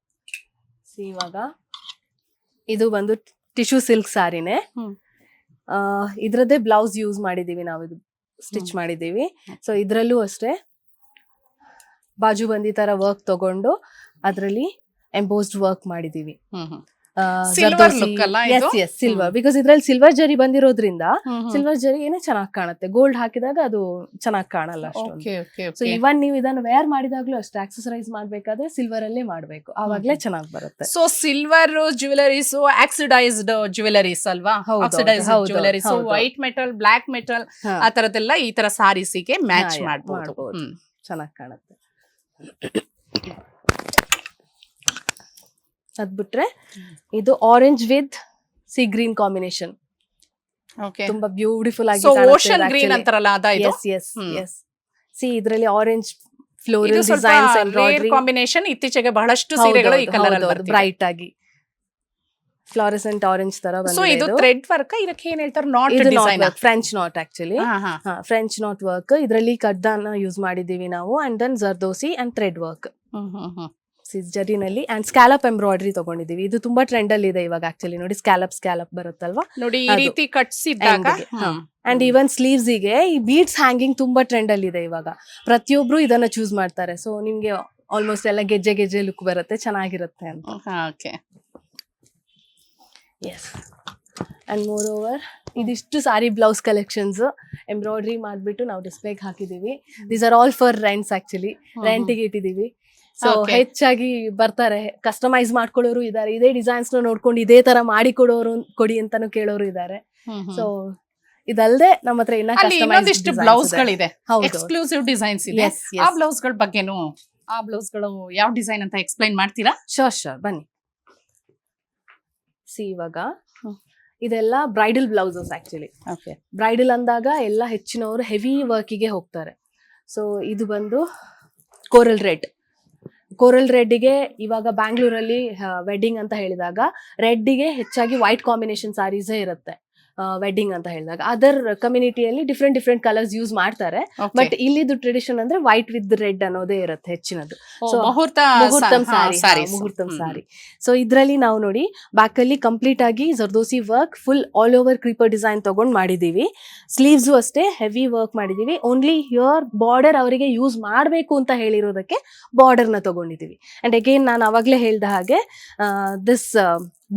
B: ಸಿ ಇವಾಗ ಇದು ಬಂದು ಟಿಶ್ಯೂ ಸಿಲ್ಕ್ ಸಾರಿನೇ. ಇದರದ್ದೇ ಬ್ಲೌಸ್ ಯೂಸ್ ಮಾಡಿದೀವಿ ನಾವು ಇದು ಸ್ಟಿಚ್ ಮಾಡಿದೀವಿ ಸೊ ಇದ್ರಲ್ಲೂ ಅಷ್ಟೇ. ಬಾಜು ಬಂದಿ ತರ ವರ್ಕ್ ತಗೊಂಡು ಅದರಲ್ಲಿ ಎಂಬೋಸ್ಡ್ ವರ್ಕ್ ಮಾಡಿದೀವಿ
A: Silver ಲುಕ್ ಅಲ್ಲ
B: ಎಸ್ ಎಸ್ ಸಿಲ್ವರ್. ಬಿಕಾಸ್ ಇದ್ರಲ್ಲಿ ಸಿಲ್ವರ್ ಜರಿ ಬಂದಿರೋದ್ರಿಂದ ಸಿಲ್ವರ್ ಜರಿ ಏನೇ ಚೆನ್ನಾಗಿ ಕಾಣುತ್ತೆ. ಗೋಲ್ಡ್ ಹಾಕಿದಾಗ ಅದು ಚೆನ್ನಾಗಿ ಕಾಣಲ್ಲ ಸೊ ಇವನ್ ನೀವು ಇದನ್ನ ವೇರ್ ಮಾಡಿದಾಗ್ಲೂ ಅಷ್ಟೇ ಆಕ್ಸಸರೈಸ್ ಮಾಡ್ಬೇಕಾದ್ರೆ ಸಿಲ್ವರ್ ಅಲ್ಲೇ ಮಾಡ್ಬೇಕು. ಆವಾಗ್ಲೇ ಚೆನ್ನಾಗಿ ಬರುತ್ತೆ.
A: So silver jewelleries oxidised jewelleries ಅಲ್ವಾ?
B: ಹೌದು,
A: jewelleries white metal black metal ಆ ತರದೆಲ್ಲ ಈ ತರ ಸಾರೀಸಿಗೆ ಮ್ಯಾಚ್ ಮಾಡಬಹುದು
B: ಮಾಡ್ಬೋದು. ಚೆನ್ನಾಗಿ ಕಾಣುತ್ತೆ. ಅದ್ ಬಿಟ್ರೆ ಇದು orange with sea green combination ತುಂಬಾ ಬ್ಯೂಟಿಫುಲ್ ಆಗಿ
A: ಸೊ ಓಷನ್ ಗ್ರೀನ್ ಅಂತಾರಲ್ಲ ಅದ ಇದು?
B: ಎಸ್ ಎಸ್ ಎಸ್ ಸಿ ಇದರಲ್ಲಿ orange
A: flowering
B: floral designs
A: rare combination ಇತ್ತೀಚೆಗೆ ಬಹಳಷ್ಟು ಸೀರೆಗಳು ಈ ಕಲರ್ ಅಲ್ಲಿ
B: ಬ್ರೈಟ್ ಆಗಿ. ಫ್ಲೋರೆಸೆಂಟ್ ಆರೆಂಜ್ ತರ
A: ಸೊ ಇದು ಥ್ರೆಡ್ ವರ್ಕ್ ಇದಕ್ಕೆ ಏನ್ ಹೇಳ್ತಾರೆ? Knot design
B: French knot actually French knot work ಇದರಲ್ಲಿ ಕಡ್ದಾನ ಯೂಸ್ ಮಾಡಿದೀವಿ ನಾವು and then zardozi and thread work ಜರಿನಲ್ಲಿ and scallop embroidery ತಗೊಂಡಿದೀವಿ ಇದು ತುಂಬಾ ಟ್ರೆಂಡ್ ಅಲ್ಲಿ ಇದೆ ಇವಾಗ ಆಕ್ಚುಲಿ ನೋಡಿ ಸ್ಕ್ಯಾಲಪ್ ಸ್ಕ್ಯಾಲಪ್ ಬರುತ್ತಲ್ವಾ?
A: ನೋಡಿ ಈ
B: ಅದು.
A: ರೀತಿ ಕಟ್ಸಿದ್ದಾಗ.
B: ಅಂಡ್ ಈವನ್ ಸ್ಲೀವ್ಸ್ಗೆ ಈ ಬೀಡ್ಸ್ ಹ್ಯಾಂಗಿಂಗ್ ತುಂಬಾ ಟ್ರೆಂಡ್ ಅಲ್ಲಿ ಇದೆ ಇವಾಗ. ಪ್ರತಿಯೊಬ್ರು ಇದನ್ನ ಚೂಸ್ ಮಾಡ್ತಾರೆ. ಸೊ ನಿಮ್ಗೆ ಆಲ್ಮೋಸ್ಟ್ ಎಲ್ಲ ಗೆಜ್ಜೆ ಗೆಜ್ಜೆ ಲುಕ್ ಬರುತ್ತೆ ಚೆನ್ನಾಗಿರುತ್ತೆ ಅಂತ.
A: Okay
B: yes and more over ಇದಿಷ್ಟು ಸಾರಿ ಬ್ಲೌಸ್ ಕಲೆಕ್ಷನ್ಸ್ ಎಂಬ್ರಾಯ್ಡ್ರಿ ಮಾಡ್ಬಿಟ್ಟು ನಾವು ಡಿಸ್ಪ್ಲೇಗೆ ಹಾಕಿದೀವಿ these are all for rents actually ರೆಂಟಿಗೆ ಇಟ್ಟಿದೀವಿ ಸೊ ಹೆಚ್ಚಾಗಿ ಬರ್ತಾರೆ. ಕಸ್ಟಮೈಸ್ ಮಾಡ್ಕೊಳ್ಳೋರು ಇದ್ದಾರೆ. ಇದೇ ಡಿಸೈನ್ಸ್ನ ನೋಡ್ಕೊಂಡು ಇದೇ ತರ ಮಾಡಿ ಕೊಡೋರು ಕೊಡಿ ಅಂತಾನು ಕೇಳೋರು ಇದ್ದಾರೆ. ಸೊ ಇದಲ್ದೆ ನಮ್ಮ ಹತ್ರ ಇನ್ನ
A: ಇನ್ನೊಂದಿಷ್ಟು ಬ್ಲೌಸ್ ಗಳಿದೆ ಎಕ್ಸ್ಕ್ಲೂಸಿವ್ ಡಿಸೈನ್ಸ್ ಇದೆ. ಆ ಬ್ಲೌಸ್ಗಳ ಬಗ್ಗೆನು ಆ ಬ್ಲೌಸ್ಗಳು ಯಾವ ಡಿಸೈನ್ ಅಂತ ಎಕ್ಸ್ಪ್ಲೈನ್ ಮಾಡ್ತೀರಾ?
B: ಶೋರ್ ಶೋರ್ ಬನ್ನಿ. ಸಿ ಇವಾಗ ಇದೆಲ್ಲ ಬ್ರೈಡಲ್ ಬ್ಲೌಸಸ್ ಆಕ್ಚುಲಿ ಬ್ರೈಡಲ್ ಅಂದಾಗ ಎಲ್ಲ ಹೆಚ್ಚಿನವರು ಹೆವಿ ವರ್ಕಿಗೆ ಹೋಗ್ತಾರೆ. ಸೊ ಇದು ಬಂದು ಕೋರಲ್ ರೆಡ್ ಕೋರಲ್ ರೆಡ್ಡಿಗೆ ಇವಾಗ ಬ್ಯಾಂಗ್ಳೂರಲ್ಲಿ ವೆಡ್ಡಿಂಗ್ ಅಂತ ಹೇಳಿದಾಗ ರೆಡ್ಡಿಗೆ ಹೆಚ್ಚಾಗಿ ವೈಟ್ ಕಾಂಬಿನೇಷನ್ ಸಾರೀಸೇ ಇರುತ್ತೆ. ವೆಡ್ಡಿಂಗ್ ಅಂತ ಹೇಳಿದಾಗ. ಅದರ್ ಕಮ್ಯುನಿಟಿಯಲ್ಲಿ ಡಿಫ್ರೆಂಟ್ ಡಿಫ್ರೆಂಟ್ ಕಲರ್ಸ್ ಯೂಸ್ ಮಾಡ್ತಾರೆ. ಬಟ್ ಇಲ್ಲಿದು ಟ್ರೆಡಿಷನ್ ಅಂದ್ರೆ ವೈಟ್ ವಿತ್ ರೆಡ್ ಅನ್ನೋದೇ ಇರುತ್ತೆ ಹೆಚ್ಚಿನದು ಸೊ
A: ಮುಹೂರ್ತ
B: ಮುಹೂರ್ತಂ ಸಾರಿ. ಮುಹೂರ್ತಂ ಸಾರಿ. ಸೊ ಇದ್ರಲ್ಲಿ ನಾವು ನೋಡಿ ಬ್ಯಾಕ್ ಅಲ್ಲಿ ಕಂಪ್ಲೀಟ್ ಆಗಿ zardozi work full all over creeper design ತಗೊಂಡ್ ಮಾಡಿದೀವಿ. ಸ್ಲೀವ್ಸ್ ಅಷ್ಟೇ ಹೆವಿ ವರ್ಕ್ ಮಾಡಿದೀವಿ. ಓನ್ಲಿ ಹಿಯರ್ ಬಾರ್ಡರ್ ಅವರಿಗೆ ಯೂಸ್ ಮಾಡಬೇಕು ಅಂತ ಹೇಳಿರೋದಕ್ಕೆ ಬಾರ್ಡರ್ನ ತಗೊಂಡಿದೀವಿ. ಅಂಡ್ ಅಗೇನ್ ನಾನು ಅವಾಗ್ಲೇ ಹೇಳ್ದ ಹಾಗೆ this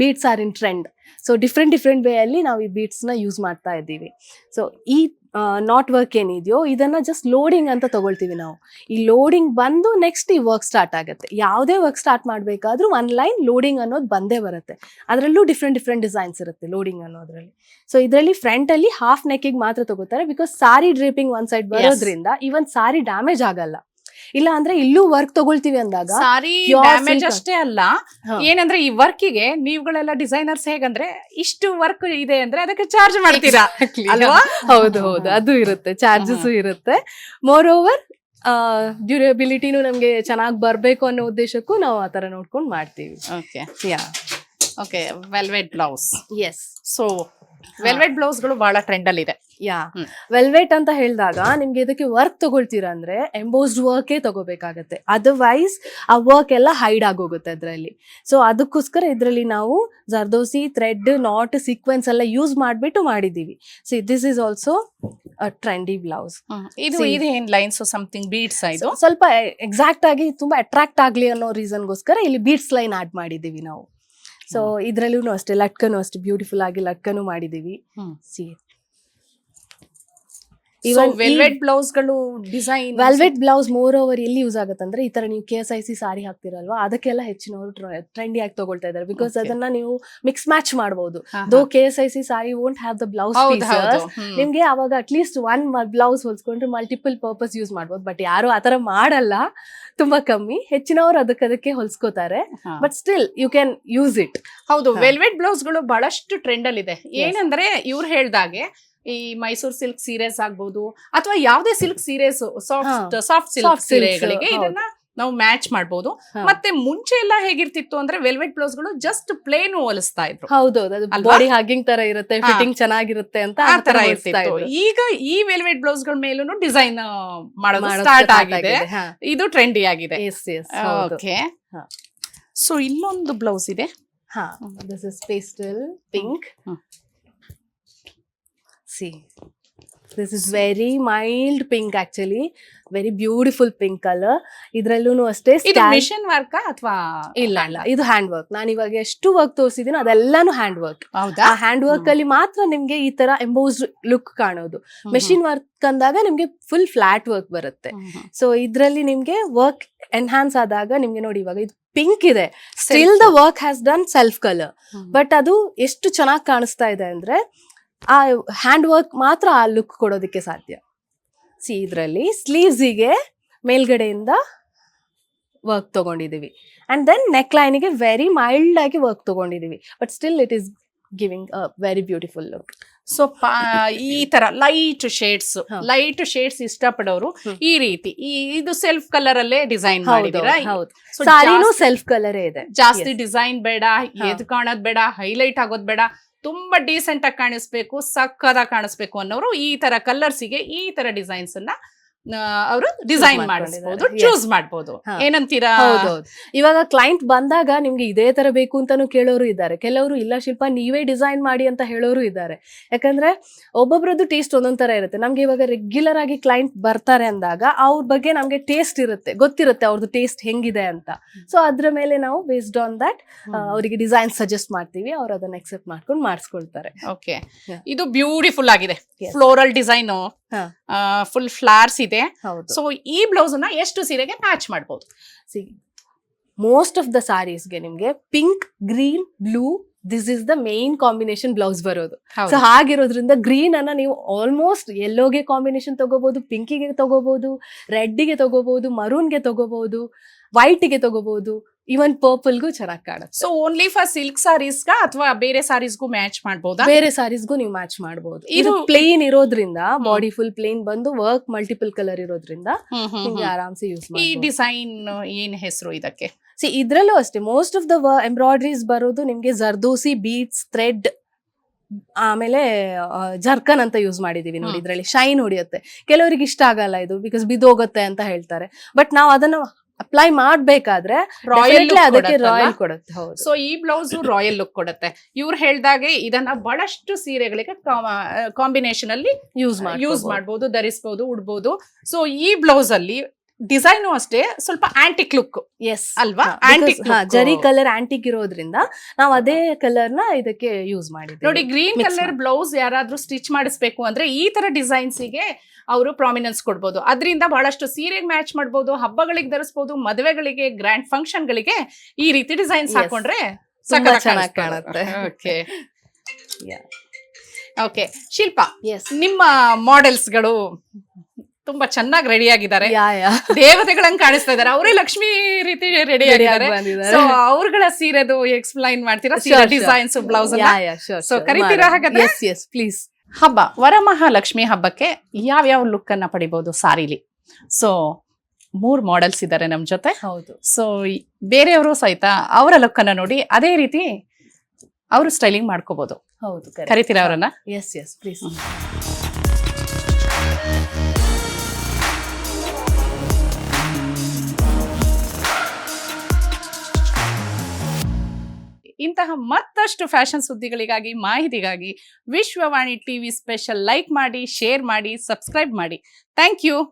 B: beads are in trend so different different way ಅಲ್ಲಿ ನಾವು ಈ ಬೀಟ್ಸ್ನ ಯೂಸ್ ಮಾಡ್ತಾ ಇದ್ದೀವಿ. ಸೊ ಈ ನಾಟ್ ವರ್ಕ್ ಏನಿದೆಯೋ ಇದನ್ನ ಜಸ್ಟ್ ಲೋಡಿಂಗ್ ಅಂತ ತಗೊಳ್ತೀವಿ ನಾವು. ಈ ಲೋಡಿಂಗ್ ಬಂದು ನೆಕ್ಸ್ಟ್ ಈ ವರ್ಕ್ ಸ್ಟಾರ್ಟ್ ಆಗುತ್ತೆ. ಯಾವುದೇ ವರ್ಕ್ ಸ್ಟಾರ್ಟ್ ಮಾಡಬೇಕಾದ್ರೂ ಒನ್ ಲೈನ್ ಲೋಡಿಂಗ್ ಅನ್ನೋದು ಬಂದೇ ಬರುತ್ತೆ. ಅದರಲ್ಲೂ ಡಿಫ್ರೆಂಟ್ ಡಿಫ್ರೆಂಟ್ ಡಿಸೈನ್ಸ್ ಇರುತ್ತೆ ಲೋಡಿಂಗ್ ಅನ್ನೋದ್ರಲ್ಲಿ. ಸೊ ಇದರಲ್ಲಿ ಫ್ರಂಟ್ ಅಲ್ಲಿ ಹಾಫ್ ನೆಕ್ಕಿಗೆ ಮಾತ್ರ ತಗೋತಾರೆ because sari draping one side ಬರೋದ್ರಿಂದ ಈವನ್ ಸಾರಿ ಡ್ಯಾಮೇಜ್ ಆಗಲ್ಲ. ಇಲ್ಲ ಅಂದ್ರೆ ಇಲ್ಲೂ ವರ್ಕ್ ತಗೊಳ್ತೀವಿ ಅಂದಾಗ
A: ಸಾರಿ ಡ್ಯಾಮೇಜ್ ಅಷ್ಟೇ ಅಲ್ಲ. ಏನಂದ್ರೆ ಈ ವರ್ಕಿಗೆ ನೀವುಗಳೆಲ್ಲ ಡಿಸೈನರ್ಸ್ ಹೇಗಂದ್ರೆ ಇಷ್ಟು ವರ್ಕ್ ಇದೆ ಅಂದ್ರೆ ಅದಕ್ಕೆ ಚಾರ್ಜ್ ಮಾಡ್ತೀರಾ? ಅಲ್ವಾ?
B: ಹೌದು ಹೌದು. ಅದು ಇರುತ್ತೆ ಚಾರ್ಜಸ್ ಇರುತ್ತೆ. ಮೋರ್ ಓವರ್ ಡ್ಯೂರಬಿಲಿಟಿನೂ ನಮ್ಗೆ ಚೆನ್ನಾಗಿ ಬರ್ಬೇಕು ಅನ್ನೋ ಉದ್ದೇಶಕ್ಕೂ ನಾವು ಆ ತರ ನೋಡ್ಕೊಂಡು ಮಾಡ್ತೀವಿ.
A: Okay
B: yeah
A: okay velvet blouse
B: yes
A: so velvet ಬ್ಲೌಸ್ಗಳು ಬಹಳ ಟ್ರೆಂಡ್ ಅಲ್ಲಿ ಇದೆ.
B: ಯಾ ವೆಲ್ವೆಟ್ ಅಂತ ಹೇಳಿದಾಗ ನಿಮ್ಗೆ ಇದಕ್ಕೆ ವರ್ಕ್ ತಗೊಳ್ತೀರಾ ಅಂದ್ರೆ ಎಂಬೋಸ್ಡ್ ವರ್ಕೇ ತಗೋಬೇಕಾಗತ್ತೆ. ಅದರ್ವೈಸ್ ಆ ವರ್ಕ್ ಎಲ್ಲ ಹೈಡ್ ಆಗೋಗುತ್ತೆ ಅದರಲ್ಲಿ. ಸೊ ಅದಕ್ಕೋಸ್ಕರ ಇದರಲ್ಲಿ ನಾವು ಜರ್ದೋಸಿ ಥ್ರೆಡ್ ನಾಟ್ ಸೀಕ್ವೆನ್ಸ್ ಎಲ್ಲ ಯೂಸ್ ಮಾಡಿಬಿಟ್ಟು ಮಾಡಿದ್ದೀವಿ so this is also trendy blouse
A: ಇದು ಏನ್ ಲೈನ್ಸ್ ಸಮಥಿಂಗ್ ಬೀಟ್ಸ್ ಇದು?
B: ಸ್ವಲ್ಪ ಎಕ್ಸಾಕ್ಟ್ ಆಗಿ ತುಂಬಾ ಅಟ್ರಾಕ್ಟ್ ಆಗ್ಲಿ ಅನ್ನೋ ರೀಸನ್ಗೋಸ್ಕರ ಇಲ್ಲಿ ಬೀಟ್ಸ್ ಲೈನ್ ಆಡ್ ಮಾಡಿದ್ದೀವಿ ನಾವು. ಸೊ ಇದ್ರಲ್ಲೂ ಅಷ್ಟೇ ಲಟ್ಕನು ಅಷ್ಟೇ ಬ್ಯೂಟಿಫುಲ್ ಆಗಿ ಲಟ್ಕನು ಮಾಡಿದ್ದೀವಿ. ಸಿ
A: ವೆಲ್ವೆಟ್ ಬ್ಲೌಸ್ಗಳು design
B: velvet blouse more over ಎಲ್ಲಿ ಯೂಸ್ ಆಗುತ್ತೆ ಅಂದ್ರೆ ಈ ತರ ನೀವು K S I C sari ಹಾಕ್ತಿರಲ್ವಾ? ಅದಕ್ಕೆಲ್ಲ ಹೆಚ್ಚಿನವರು ಟ್ರೆಂಡಿ ಆಗಿ ತಗೊಳ್ತಾ ಇದ್ದಾರೆ. ಬಿಕಾಸ್ ಅದನ್ನ ನೀವು ಮಿಕ್ಸ್ ಮ್ಯಾಚ್ ಮಾಡಬಹುದು though K S I C sari won't have the blouse ನಿಮ್ಗೆ ಅವಾಗ ಅಟ್ಲೀಸ್ಟ್ ಒನ್ ಬ್ಲೌಸ್ ಹೊಲ್ಸ್ಕೊಂಡ್ರೆ ಮಲ್ಟಿಪಲ್ ಪರ್ಪಸ್ ಯೂಸ್ ಮಾಡ್ಬೋದು. ಬಟ್ ಯಾರು ಆತರ ಮಾಡಲ್ಲ ತುಂಬಾ ಕಮ್ಮಿ. ಹೆಚ್ಚಿನವರು ಅದಕ್ಕೆ ಅದಕ್ಕೆ ಹೊಲ್ಸ್ಕೋತಾರೆ. But still you can use it
A: ಹೌದು ವೆಲ್ವೆಟ್ ಬ್ಲೌಸ್ಗಳು ಬಹಳಷ್ಟು ಟ್ರೆಂಡ್ ಅಲ್ಲಿ ಇದೆ ಏನಂದ್ರೆ ಇವ್ರು ಹೇಳ್ದಾಗೆ ಈ ಮೈಸೂರ್ ಸಿಲ್ಕ್ ಸೀರೆಸ್ ಆಗ್ಬೋದು ಅಥವಾ ಯಾವುದೇ ಸಿಲ್ಕ್ ಸೀರೆಸ್ ಸಾಫ್ಟ್ ಸಾಫ್ಟ್ ಸಿಲ್ಕ್ ಸೀರೆಗಳಿಗೆ ಇದನ್ನ ನಾವು ಮ್ಯಾಚ್
B: ಮಾಡಬಹುದು
A: ಮತ್ತೆ ಮುಂಚೆ ಎಲ್ಲ ಹೇಗಿರ್ತಿತ್ತು ಅಂದ್ರೆ ವೆಲ್ವೆಟ್ ಬ್ಲೌಸ್ಗಳು ಜಸ್ಟ್ ಪ್ಲೇನ್ ಹೋಲಿಸ್ತಾ ಇದ್ರು.
B: ಹೌದೌದು? ಬಾಡಿ ಹ್ಯಾಗಿಂಗ್ ತರ ಇರುತ್ತೆ. ಫಿಟ್ಟಿಂಗ್ ಚೆನ್ನಾಗಿರುತ್ತೆ ಅಂತ
A: ಆ ತರ ಇರ್ತಿತ್ತು. ಈಗ ಈ ವೆಲ್ವೆಟ್ ಬ್ಲೌಸ್ಗಳ ಮೇಲೂ ಡಿಸೈನ್ ಮಾಡೋದು ಸ್ಟಾರ್ಟ್ ಆಗಿದೆ. ಇದು ಟ್ರೆಂಡಿ ಆಗಿದೆ.
B: Yes yes
A: okay. ಸೊ ಇಲ್ಲೊಂದು ಬ್ಲೌಸ್ ಇದೆ.
B: ಹಾ this is pastel pink see this is very mild pink actually very beautiful pink colour ಇದ್ರಲ್ಲೂ ಅಷ್ಟೇ
A: ಮಿಷನ್ ವರ್ಕ್ ಅಥವಾ
B: ಇಲ್ಲ ಇಲ್ಲ. ಇದು ಹ್ಯಾಂಡ್ ವರ್ಕ್ ನಾನು ಇವಾಗ ಎಷ್ಟು ವರ್ಕ್ ತೋರಿಸಿದೀನೋ ಅದೆಲ್ಲಾನು ಹ್ಯಾಂಡ್ ವರ್ಕ್ ಆ ಹ್ಯಾಂಡ್ ವರ್ಕ್ ಅಲ್ಲಿ ಮಾತ್ರ ನಿಮ್ಗೆ ಈ ತರ ಎಂಬೋಸ್ಡ್ ಲುಕ್ ಕಾಣೋದು. ಮೆಷಿನ್ ವರ್ಕ್ ಅಂದಾಗ ನಿಮ್ಗೆ ಫುಲ್ ಫ್ಲಾಟ್ ವರ್ಕ್ ಬರುತ್ತೆ. ಸೊ ಇದ್ರಲ್ಲಿ ನಿಮ್ಗೆ ವರ್ಕ್ ಎನ್ಹಾನ್ಸ್ ಆದಾಗ ನಿಮ್ಗೆ ನೋಡಿ ಇವಾಗ ಇದು ಪಿಂಕ್ ಇದೆ. Still the work has done self colour but ಅದು ಎಷ್ಟು ಚೆನ್ನಾಗಿ ಕಾಣಿಸ್ತಾ ಇದೆ ಅಂದ್ರೆ ಆ ಹ್ಯಾಂಡ್ ವರ್ಕ್ ಮಾತ್ರ ಆ ಲುಕ್ ಕೊಡೋದಕ್ಕೆ ಸಾಧ್ಯ. ಸಿ ಇದರಲ್ಲಿ ಸ್ಲೀವ್ಸಿಗೆ ಮೇಲ್ಗಡೆಯಿಂದ ವರ್ಕ್ ತಗೊಂಡಿದೀವಿ ಅಂಡ್ ದೆನ್ ನೆಕ್ ಲೈನಿಗೆ ವೆರಿ ಮೈಲ್ಡ್ ಆಗಿ work ತಗೊಂಡಿದೀವಿ but still it is giving a very beautiful look
A: so ಈ ತರ ಲೈಟ್ ಶೇಡ್ಸ್ ಲೈಟ್ ಶೇಡ್ಸ್ ಇಷ್ಟಪಡೋರು. ಈ ರೀತಿ. ಈ ಇದು ಸೆಲ್ಫ್ ಕಲರ್ ಅಲ್ಲೇ ಡಿಸೈನ್
B: ಸಾರಿನೂ ಸೆಲ್ಫ್ ಕಲರೇ ಇದೆ.
A: ಜಾಸ್ತಿ ಡಿಸೈನ್ ಬೇಡ. ಎದ್ ಕಾಣೋದ್ ಬೇಡ ಹೈಲೈಟ್ ಆಗೋದ್ ಬೇಡ. ತುಂಬಾ ಡೀಸೆಂಟ್ ಆಗಿ ಕಾಣಿಸ್ಬೇಕು ಸಕ್ಕದಾಗಿ ಕಾಣಿಸ್ಬೇಕು ಅನ್ನೋರು ಈ ತರ ಕಲರ್ಸಿಗೆ ಈ ತರ ಡಿಸೈನ್ಸ್ ಅನ್ನ ಅವರು ಡಿಸೈನ್
B: ಮಾಡಿಸಬಹುದು
A: ಚೂಸ್ ಮಾಡ್ಬೋದು.
B: ಹಾ.
A: ಏನಂತೀರಾ?
B: ಇವಾಗ ಕ್ಲೈಂಟ್ ಬಂದಾಗ ನಿಮ್ಗೆ ಇದೇ ತರ ಬೇಕು ಅಂತಾನು ಕೇಳೋರು ಇದ್ದಾರೆ. ಕೆಲವರು ಇಲ್ಲ ಶಿಲ್ಪ ನೀವೇ ಡಿಸೈನ್ ಮಾಡಿ ಅಂತ ಹೇಳೋರು ಇದ್ದಾರೆ. ಯಾಕಂದ್ರೆ ಒಬ್ಬೊಬ್ರದ್ದು ಟೇಸ್ಟ್ ಒಂದೊಂದ್ ತರ ಇರುತ್ತೆ. ನಮ್ಗೆ ಇವಾಗ ರೆಗ್ಯುಲರ್ ಆಗಿ ಕ್ಲೈಂಟ್ ಬರ್ತಾರೆ ಅಂದಾಗ ಅವ್ರ ಬಗ್ಗೆ ನಮ್ಗೆ ಟೇಸ್ಟ್ ಇರುತ್ತೆ. ಗೊತ್ತಿರುತ್ತೆ ಅವ್ರದ್ದು ಟೇಸ್ಟ್ ಹೆಂಗಿದೆ ಅಂತ. ಸೊ ಅದ್ರ ಮೇಲೆ ನಾವು ಬೇಸ್ಡ್ ಆನ್ ದಟ್ ಅವರಿಗೆ ಡಿಸೈನ್ ಸಜೆಸ್ಟ್ ಮಾಡ್ತೀವಿ. ಅವ್ರು ಅದನ್ನ ಎಕ್ಸೆಪ್ಟ್ ಮಾಡ್ಕೊಂಡು ಮಾಡಿಸ್ಕೊಳ್ತಾರೆ.
A: ಓಕೆ ಇದು ಬ್ಯೂಟಿಫುಲ್ ಆಗಿದೆ. Floral design. ಫುಲ್ ಫ್ಲಾರ್ಸ್ ಇದೆ.
B: ಹೌದು.
A: ಸೊ ಈ ಬ್ಲೌಸ್ ಅನ್ನ ಎಷ್ಟು ಸೀರೆಗೆ ಮ್ಯಾಚ್ ಮಾಡ್ಬೋದು?
B: ಮೋಸ್ಟ್ ಆಫ್ ದ ಸಾರೀಸ್ಗೆ ನಿಮ್ಗೆ pink green blue this is the main combination blouse ಬರೋದು. ಸೊ ಹಾಗಿರೋದ್ರಿಂದ ಗ್ರೀನ್ ಅನ್ನ ನೀವು ಆಲ್ಮೋಸ್ಟ್ ಎಲ್ಲೋಗೆ ಕಾಂಬಿನೇಷನ್ ತಗೋಬಹುದು ಪಿಂಕಿಗೆ ತಗೋಬಹುದು ರೆಡ್ಗೆ ತಗೋಬಹುದು ಮರೂನ್ಗೆ ತಗೋಬಹುದು ವೈಟ್ಗೆ ತಗೋಬಹುದು ಇವನ್ ಪರ್ಪಲ್ಗೂ ಚೆನ್ನಾಗಿ ಕಾಣುತ್ತೆ.
A: So only for silk saris ಅಥವಾ ಬೇರೆ ಸಾರೀಸ್ಗೂ ಮ್ಯಾಚ್ ಮಾಡಬಹುದು
B: ಬೇರೆ ಸಾರೀಸ್ಗೂ ನೀವು ಮ್ಯಾಚ್ ಮಾಡಬಹುದು ಇದು ಪ್ಲೇನ್ ಇರೋದ್ರಿಂದ ಬಾಡಿ ಫುಲ್ ಪ್ಲೇನ್ ಬಂದು ವರ್ಕ್ ಮಲ್ಟಿಪಲ್ ಕಲರ್ ಇರೋದ್ರಿಂದ ನಿಮ್ಗೆ. ಆರಾಮ್ಸೆ ಯೂಸ್
A: ಈ ಡಿಸೈನ್ ಏನ್ ಹೆಸರು ಇದಕ್ಕೆ?
B: ಸಿ ಇದ್ರಲ್ಲೂ ಅಷ್ಟೇ ಮೋಸ್ಟ್ ಆಫ್ ದ ಎಂಬ್ರಾಯ್ಡ್ರೀಸ್ ಬರೋದು ನಿಮ್ಗೆ ಜರ್ದೋಸಿ ಬೀಟ್ಸ್ ಥ್ರೆಡ್ ಆಮೇಲೆ ಜರ್ಕನ್ ಅಂತ ಯೂಸ್ ಮಾಡಿದೀವಿ ನೋಡಿ
A: ಇದರಲ್ಲಿ
B: ಇದ್ರಲ್ಲಿ. ಶೈನ್ ಹೊಡಿಯುತ್ತೆ. ಕೆಲವರಿಗೆ ಇಷ್ಟ ಆಗಲ್ಲ ಇದು ಬಿಕಾಸ್ ಬಿದೋಗುತ್ತೆ ಅಂತ ಹೇಳ್ತಾರೆ. ಬಟ್ ನಾವು ಅದನ್ನ ಅಪ್ಲೈ ಮಾಡ್ಬೇಕಾದ್ರೆ
A: ರಾಯಲ್
B: ಅದಕ್ಕೆ ರಾಯಲ್ ಕೊಡುತ್ತೆ ಹೌದು.
A: ಸೊ ಈ ಬ್ಲೌಸ್ ರಾಯಲ್ ಲುಕ್ ಕೊಡುತ್ತೆ. ಇವ್ರು ಹೇಳ್ದಾಗೆ ಇದನ್ನ ಬಹಳಷ್ಟು ಸೀರೆಗಳಿಗೆ ಕಾಂಬಿನೇಷನ್ ಅಲ್ಲಿ
B: ಯೂಸ್
A: ಯೂಸ್ ಮಾಡ್ಬೋದು ಧರಿಸಬಹುದು ಉಡ್ಬೋದು. ಸೊ ಈ ಬ್ಲೌಸ್ ಅಲ್ಲಿ ಡಿಸೈನು ಅಷ್ಟೇ ಸ್ವಲ್ಪ ಆಂಟಿಕ್ ಲುಕ್
B: ಎಸ್
A: ಅಲ್ವಾ? ಆಂಟಿಕ್
B: ಜರಿ ಕಲರ್ ಆಂಟಿಕ್ ಇರೋದ್ರಿಂದ ನಾವು ಅದೇ ಕಲರ್ನ ಇದಕ್ಕೆ ಯೂಸ್ ಮಾಡಿದ್ವಿ
A: ನೋಡಿ ಗ್ರೀನ್ ಕಲರ್ ಬ್ಲೌಸ್ ಯಾರಾದ್ರೂ ಸ್ಟಿಚ್ ಮಾಡಿಸ್ಬೇಕು ಅಂದ್ರೆ ಈ ತರ ಡಿಸೈನ್ಸ್ಗೆ ಅವರು ಪ್ರಾಮಿನೆನ್ಸ್ ಕೊಡ್ಬೋದು. ಅದರಿಂದ ಬಹಳಷ್ಟು ಸೀರೆಗೆ ಮ್ಯಾಚ್ ಮಾಡ್ಬೋದು ಹಬ್ಬಗಳಿಗೆ ಧರಿಸಬಹುದು ಮದುವೆಗಳಿಗೆ ಗ್ರ್ಯಾಂಡ್ ಫಂಕ್ಷನ್ ಗಳಿಗೆ ಈ ರೀತಿ ಡಿಸೈನ್ಸ್. ಹಾಕೊಂಡ್ರೆ
B: ಚೆನ್ನಾಗ್ ಕಾಣುತ್ತೆ.
A: ಓಕೆ. ಓಕೆ ಶಿಲ್ಪಾ
B: ಎಸ್
A: ನಿಮ್ಮ ಮಾಡೆಲ್ಸ್ಗಳು ತುಂಬಾ ಚೆನ್ನಾಗಿ ರೆಡಿ ಆಗಿದ್ದಾರೆ. ದೇವತೆಗಳಂಗ್ ಕಾಣಿಸ್ತಾ ಇದಾರೆ ಅವರೇ ಲಕ್ಷ್ಮಿ ರೀತಿ ರೆಡಿ ಆಗಿದ್ದಾರೆ. ಸೊ ಅವ್ರಗಳ ಸೀರೆದು ಎಕ್ಸ್ಪ್ಲೈನ್ ಮಾಡ್ತೀರಾ? ಸೀರೆ. ಡಿಸೈನ್ಸ್ ಬ್ಲೌಸ್ ಸೊ ಕರಿತೀರಾ ಹಾಗಾದ್ರೆ?
B: ಪ್ಲೀಸ್
A: ಹಬ್ಬ ವರಮಹಾಲಕ್ಷ್ಮಿ ಹಬ್ಬಕ್ಕೆ ಯಾವ್ಯಾವ ಲುಕ್ ಅನ್ನ ಪಡಿಬಹುದು ಸಾರಿಲಿ? ಸೊ ಮೂರ್ ಮಾಡೆಲ್ಸ್ ಇದ್ದಾರೆ ನಮ್ ಜೊತೆ.
B: ಹೌದು.
A: ಸೊ ಬೇರೆಯವರು ಸಹಿತ ಅವರ ಲುಕ್ ಅನ್ನ ನೋಡಿ ಅದೇ ರೀತಿ ಅವರು ಸ್ಟೈಲಿಂಗ್ ಮಾಡ್ಕೋಬಹುದು
B: ಹೌದು
A: ಕರಿತೀರಾ ಅವರನ್ನ?
B: ಎಸ್ ಎಸ್ ಪ್ಲೀಸ್
A: ಇಂತಹ ಮತ್ತಷ್ಟು ಫ್ಯಾಷನ್ ಸುದ್ದಿಗಳಿಗಾಗಿ, ಮಾಹಿತಿಗಾಗಿ ವಿಶ್ವವಾಣಿ ಟಿವಿ ಸ್ಪೆಷಲ್ ಲೈಕ್ ಮಾಡಿ, ಶೇರ್ ಮಾಡಿ, ಸಬ್ಸ್ಕ್ರೈಬ್ ಮಾಡಿ. Thank you.